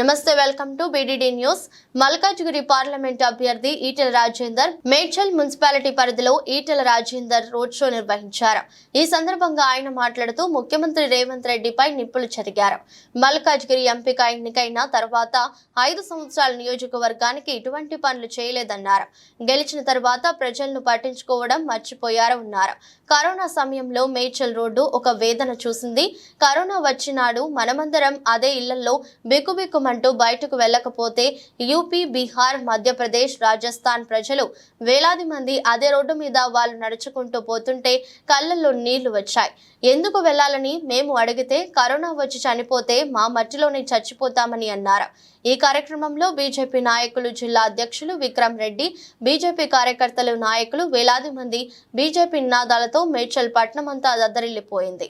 నమస్తే welcome to BDD news. Malkajgiri parliament అభ్యర్థి Etela Rajender Medchal municipality పరిధిలో ఈటెల రాజేందర్ రోడ్ షో నిర్వహించారు. ఈ సందర్భంగా ఆయన మాట్లాడుతూ ముఖ్యమంత్రి రేవంత్ రెడ్డిపై నిప్పులు చెరిగారు. మల్కాజ్గిరి ఎంపిక ఎన్నికైన తర్వాత ఐదు సంవత్సరాల నియోజకవర్గానికి ఇటువంటి పనులు చేయలేదన్నారు. గెలిచిన తర్వాత ప్రజలను పట్టించుకోవడం మర్చిపోయారు ఉన్నారు కరోనా సమయంలో మేడ్చల్ రోడ్డు ఒక వేదన చూసింది. కరోనా వచ్చినాడు మనమందరం అదే ఇళ్ళలో అంటూ బయటకు వెళ్ళకపోతే యూపీ బీహార్ మధ్యప్రదేశ్ రాజస్థాన్ ప్రజలు వేలాది మంది అదే రోడ్డు మీద వాళ్ళు నడుచుకుంటూ పోతుంటే కళ్ళల్లో నీళ్ళు వచ్చాయి. ఎందుకు వెళ్ళాలని మేము అడిగితే కరోనా వచ్చి చనిపోతే మా మట్టిలోనే చచ్చిపోతామని అన్నారు. ఈ కార్యక్రమంలో బీజేపీ నాయకులు జిల్లా అధ్యక్షులు విక్రమ్ రెడ్డి బీజేపీ కార్యకర్తలు నాయకులు వేలాది మంది బీజేపీ నినాదాలతో మేడ్చల్ పట్నం అంతా దద్దరిల్లిపోయింది.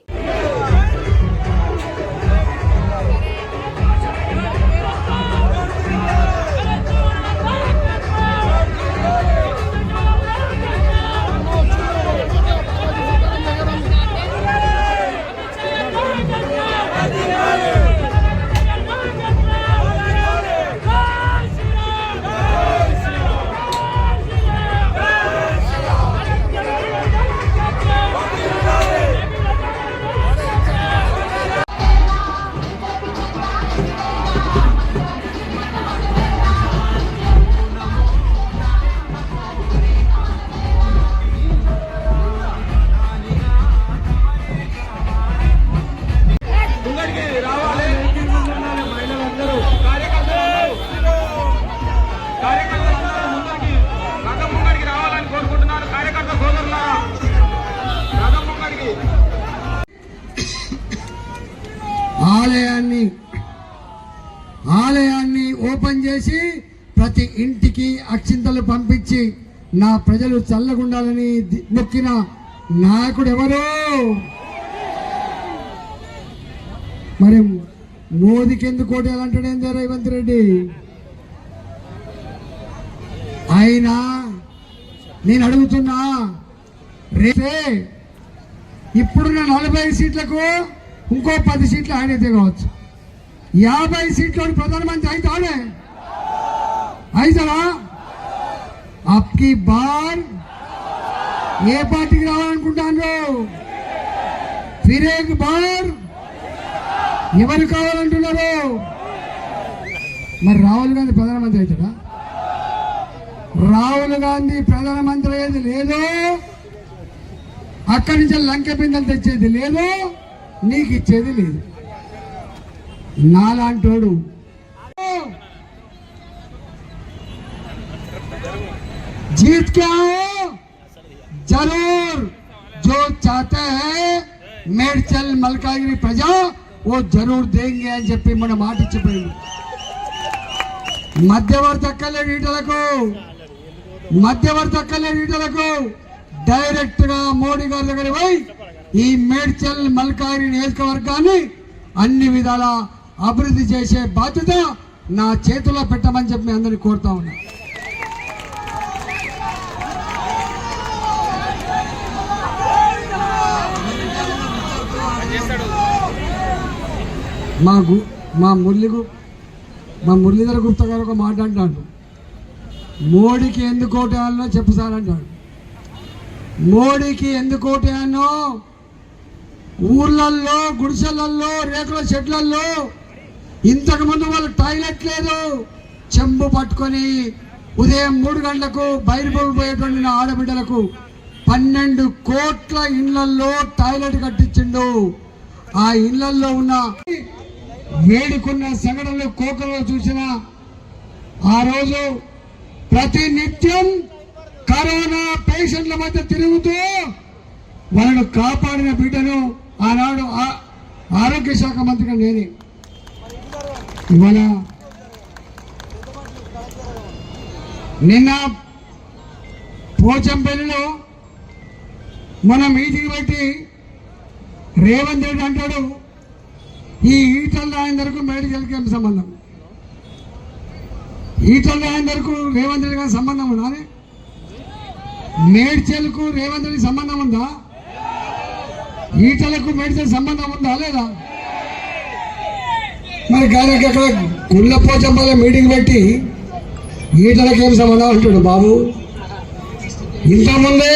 ఆలయాన్ని ఓపెన్ చేసి ప్రతి ఇంటికి అక్షింతలు పంపించి నా ప్రజలు చల్లగుండాలని నొక్కిన మొక్కిన నాయకుడు ఎవరు మరి మోదీకి ఎందుకు ఓటేయాలంటాడు ఏం రేవంత్ రెడ్డి? అయినా నేను అడుగుతున్నా రేపే ఇప్పుడున్న నలభై సీట్లకు ఇంకో పది సీట్లు ఆయన దిగవచ్చు యాభై సీట్లు ప్రధానమంత్రి అవుతాడే అవుతాడా అప్కి బార్. ఏ పార్టీకి రావాలనుకుంటాను ఫిరేక్ బార్. ఎవరు కావాలంటున్నారు? మరి రాహుల్ గాంధీ ప్రధానమంత్రి అవుతాడా రాహుల్ గాంధీ ప్రధానమంత్రి అయ్యేది లేదు. అక్కడి నుంచి లంక పిందెలు తెచ్చేది లేదు. నీకు ఇచ్చేది లేదు. నాలాంటోడు जीत के आओ जरूर जो चाहते हैं మేడ్చల్ మల్కాగిరి ప్రజా ఓ జరూర్ దేంగే అని చెప్పి మన మాట ఇచ్చిపోయింది మధ్యవర్తి అక్కర్లే ఈటలకు మధ్యవర్తి అక్కర్లే ఈటలకు డైరెక్ట్ గా మోడీ గారి దగ్గర పోయి ఈ మేడ్చల్ మల్కాగిరి నియోజకవర్గాన్ని అన్ని విధాల అభివృద్ధి చేసే బాధ్యత నా చేతిలో పెట్టమని చెప్పి మీ అందరినీ కోరుతా ఉన్నా. మా గు మా మురళిగు మా మురళీధర గుప్తా గారు ఒక మాట అంటాడు. మోడీకి ఎందుకు ఓటేయాలనో చెప్పు సార్ అంటాడు. మోడీకి ఎందుకు ఓటేయాలనో ఊర్లల్లో గుడిసెలల్లో రేకుల చెట్లల్లో ఇంతకుముందు వాళ్ళు టాయిలెట్ లేదు. చెంబు పట్టుకొని ఉదయం మూడు గంటలకు బయలుపోయి పోయేటువంటి ఆడబిడ్డలకు పన్నెండు కోట్ల ఇళ్ళలో టాయిలెట్ కట్టించిండు. ఆ ఇళ్ళలో ఉన్న వేడుకున్న సంఘటనలు కోకలో చూసిన ఆ రోజు ప్రతి నిత్యం కరోనా పేషెంట్ల మధ్య తిరుగుతూ వాళ్ళను కాపాడిన బిడ్డను ఆనాడు ఆ- ఆరోగ్య శాఖ మంత్రిగా నేనే. ఇవాళ నిన్న పోచంపల్లిలో మన మీటింగ్ పెట్టి రేవంత్ రెడ్డి అంటాడు ఈ ఈటల రాయందరకు మేడికల్కి ఏం సంబంధం? ఈటల రాయందరకు రేవంత్ రెడ్డి గారి సంబంధం ఉందా మేడ్చల్కు రేవంత్ రెడ్డి సంబంధం ఉందా? ఈటలకు మేడ్చల్ సంబంధం ఉందా లేదా? మరి గారికి అక్కడ గుళ్ళపోచంపల్ల మీటింగ్ పెట్టి ఈటలకేం ఏం సంబంధం అంటాడు బాబు? ఇంతకుముందే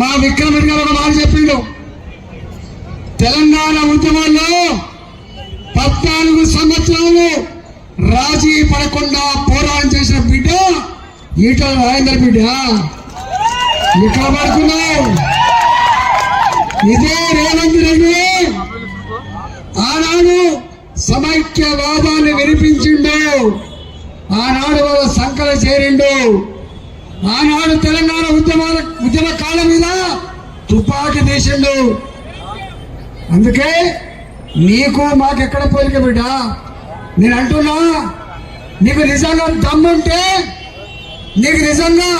మా విక్రమ్ గారు ఒక మాట చెప్పిండు. తెలంగాణ ఉద్యమంలో పద్నాలుగు సంవత్సరాలు రాజీ పడకుండా పోరాటం చేసిన బిడ్డ ఈటల రాజేందర్ బిడ్డ. ఇక్కడ పడుకున్నావు? ఇదే రేవంత్ రెడ్డి. ఆనాడు సమైక్యవాదాన్ని వినిపించిండు. ఆనాడు వాళ్ళ సంకల చేరిండు. ఆనాడు తెలంగాణ ఉద్యమాల ఉద్యమ కాలం మీద తుపాకీ తీసిండు. అందుకే నీకు మాకెక్కడ పోలిక బిడ్డ? నేను అంటున్నా నీకు నిజంగా దమ్ముంటే నీకు నిజంగా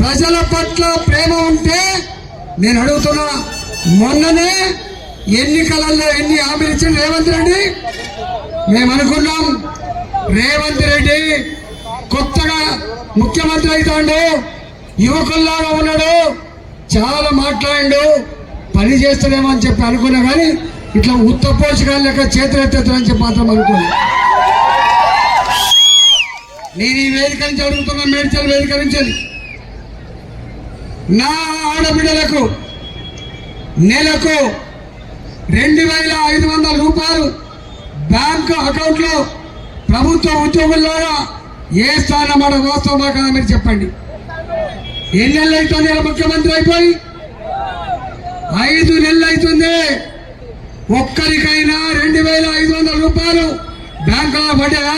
ప్రజల పట్ల ప్రేమ ఉంటే నేను అడుగుతున్నా మొన్ననే ఎన్నికలలో ఎన్ని హామీలు ఇచ్చిన రేవంత్ రెడ్డి? మేము అనుకున్నాం రేవంత్ రెడ్డి కొత్తగా ముఖ్యమంత్రి అవుతాడు యువకుల్లాగా ఉన్నాడు చాలా మాట్లాడు పని చేస్తాడేమో అని చెప్పి అనుకున్నా కానీ ఇట్లా ఉత్త పోషకాలు లెక్క చేతులు చెప్పి మాత్రం అనుకున్నా. నేను ఈ వేదిక నుంచి అడుగుతున్నా మేడ్చల్ వేదిక నుంచి నా ఆడబిడ్డలకు నెలకు రెండు వేల ఐదు వందల రూపాయలు బ్యాంకు అకౌంట్లో ప్రభుత్వ ఉద్యోగుల్లాగా ఏ స్థానం మాట వాస్తవమా కదా మీరు చెప్పండి. ఎన్ని నెలలు అవుతుంది ముఖ్యమంత్రి అయిపోయి? ఐదు నెలలు అవుతుంది. ఒక్కరికైనా రెండు వేల ఐదు వందల రూపాయలు బ్యాంకులో పడ్డా